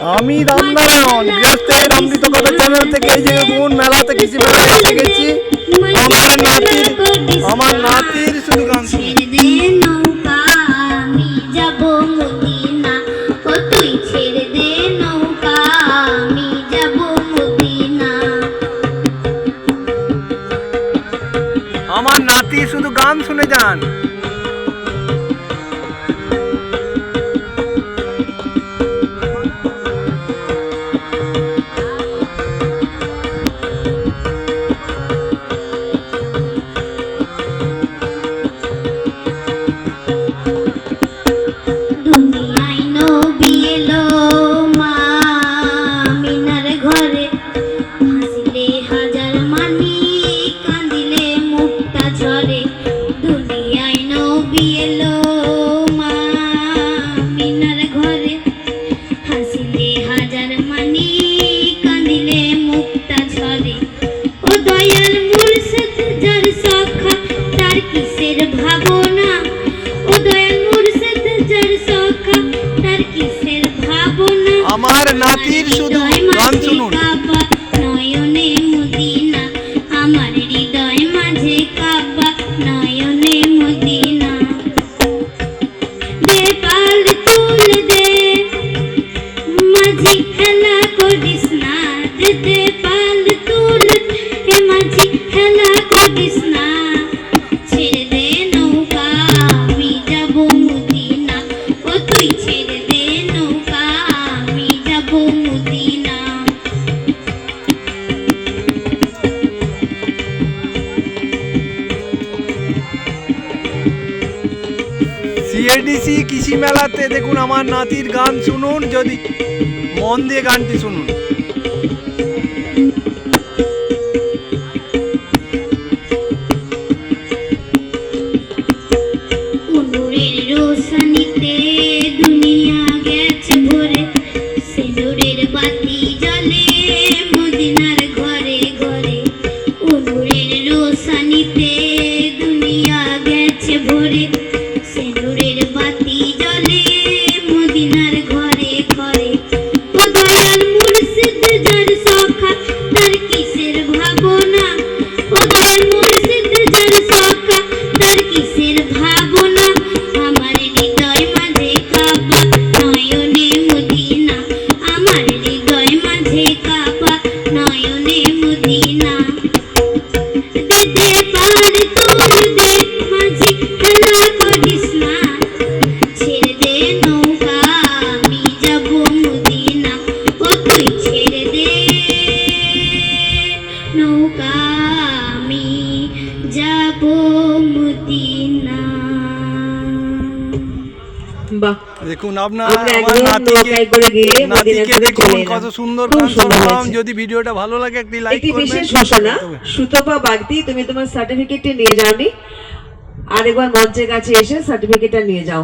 আমি রামনারায়ণ গৃহস্থের অমৃত কথা চ্যানেল থেকে এই যে মেলাতে এসে গেছি আমার নাতির আমার নাতির আমার নাতি শুধু গান শুনে যান। ঝরে ও দয়াল মুর্শিদ যার সখা তার কিসের ভাবনা? ও দয়াল মুর্শিদ যার সখা তার কিসের ভাবনা? আমার নাতির শুধু গান শুনুন। নয়নে মদিনা। আমার হৃদয় মাঝে কাবা নয়নে মদিনা। দে পাল তুল দে মাঝি খেলা করিস না দে সিএডিসি কৃষি মেলাতে দেখুন আমার নাতির গান শুনুন যদি মন দিয়ে গানটি শুনুন। মদিনার ঘরে ঘরে উনুরের রোশনীতে যাব মদিনা বাহ। দেখুন আপনার আমার নাতিকে দেখুন কত সুন্দর গান শুনলাম। যদি ভিডিওটা ভালো লাগে একটি লাইক একটি করবেন বিশেষ ঘোষণা সুতপা বাগদি তুমি তোমার সার্টিফিকেটটি নিয়ে যাওনি। আরেকবার মঞ্চের কাছে এসে সার্টিফিকেটটা নিয়ে যাও।